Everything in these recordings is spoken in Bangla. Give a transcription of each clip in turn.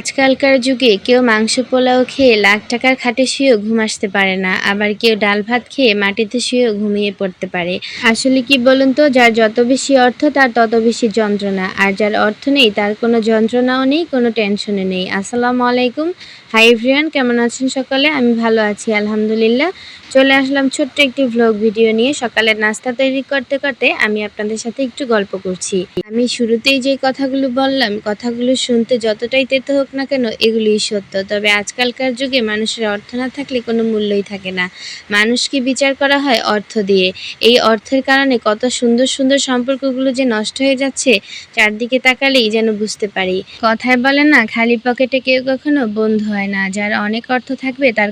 আজকালকার যুগে কেউ মাংস পোলাও খেয়ে লাখ টাকার খাটে শুয়েও ঘুম আসতে পারে না, আবার কেউ ডাল ভাত খেয়ে মাটিতে শুয়েও ঘুমিয়ে পড়তে পারে। আসলে কি বলুন তো, যার যত বেশি অর্থ তার তত বেশি যন্ত্রণা, আর যার অর্থ নেই তার কোনো যন্ত্রণাও নেই, কোনো টেনশনও নেই। আসসালামু আলাইকুম। হাই এভরিওয়ান, কেমন আছেন সকালে? আমি ভালো আছি, আলহামদুলিল্লাহ। চলে আসলাম ছোট্ট একটি ভ্লগ ভিডিও নিয়ে। সকালের নাস্তা তৈরি করতে করতে আমি আপনাদের সাথে একটু গল্প করছি। আমি শুরুতেই যে কথাগুলো বললাম, কথাগুলো শুনতে যতটাই তেতো হোক না কেন, এগুলিই সত্য। তবে আজকালকার যুগে মানুষের অর্থ না থাকলে কোনো মূল্যই থাকে না। মানুষকে বিচার করা হয় অর্থ দিয়ে। এই অর্থের কারণে কত সুন্দর সুন্দর সম্পর্কগুলো যে নষ্ট হয়ে যাচ্ছে, চারদিকে তাকালেই যেন বুঝতে পারি। কথায় বলে না, খালি পকেটে কেউ কখনো বন্ধু হয় না। যার অনেক অর্থ থাকবে, তার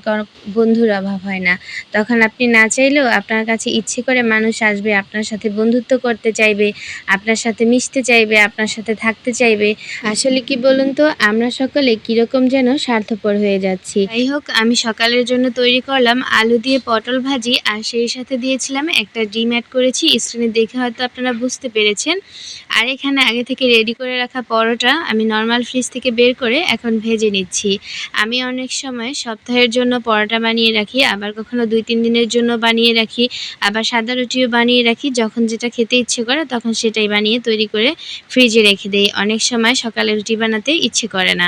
বন্ধুর অভাব হয় না। তখন আপনি না চাইলেও আপনার কাছে ইচ্ছে করে মানুষ আসবে, আপনার সাথে বন্ধুত্ব করতে চাইবে, আপনার সাথে মিশতে চাইবে, আপনার সাথে থাকতে চাইবে। আসলে কি বলুন তো, আমরা সকলে কীরকম যেন স্বার্থপর হয়ে যাচ্ছি। যাই হোক, আমি সকালের জন্য তৈরি করলাম আলু দিয়ে পটল ভাজি, আর সেই সাথে দিয়েছিলাম একটা ডিম অ্যাড করেছি। স্ক্রিনে দেখে হয়তো আপনারা বুঝতে পেরেছেন। আর এখানে আগে থেকে রেডি করে রাখা পরোটা আমি নর্মাল ফ্রিজ থেকে বের করে এখন ভেজে নিচ্ছি। আমি অনেক সময় সপ্তাহের জন্য পরোটা বানিয়ে রাখি, আবার কখনো দুই তিন দিনের জন্য বানিয়ে রাখি, আবার সাদা রুটিও বানিয়ে রাখি। যখন যেটা খেতে ইচ্ছে করে, তখন সেটাই বানিয়ে তৈরি করে ফ্রিজে রেখে দেই। অনেক সময় সকালে রুটি বানাতে ইচ্ছে করে না।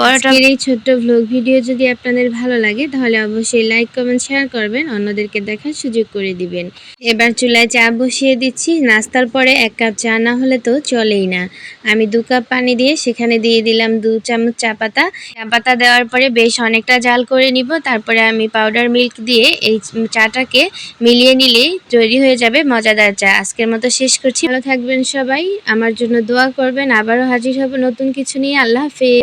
পরোটার এই ছোট্ট ভ্লগ ভিডিও যদি আপনাদের ভালো লাগে, তাহলে অবশ্যই লাইক কমেন্ট শেয়ার করবেন, অন্যদেরকে দেখার সুযোগ করে দিবেন। এবার চুলায় চা বসিয়ে দিচ্ছি। নাস্তার পরে এক কাপ চা না হলে তো চলেই না। আমি দু কাপ পানি দিয়ে সেখানে দিয়ে দিলাম দু চামচ চা পাতা। চা পাতা দেওয়ার পরে বেশ অনেকটা জাল করে নিব। তারপরে আমি পাউডার মিল্ক দিয়ে এই চাটাকে মিলিয়ে নিলেই তৈরি হয়ে যাবে মজাদার চা। আজকের মতো শেষ করছি। ভালো থাকবেন সবাই। আমার জন্য দোয়া করবেন। আবারও হাজির হব নতুন কিছু নিয়ে। আল্লাহ হাফেজ।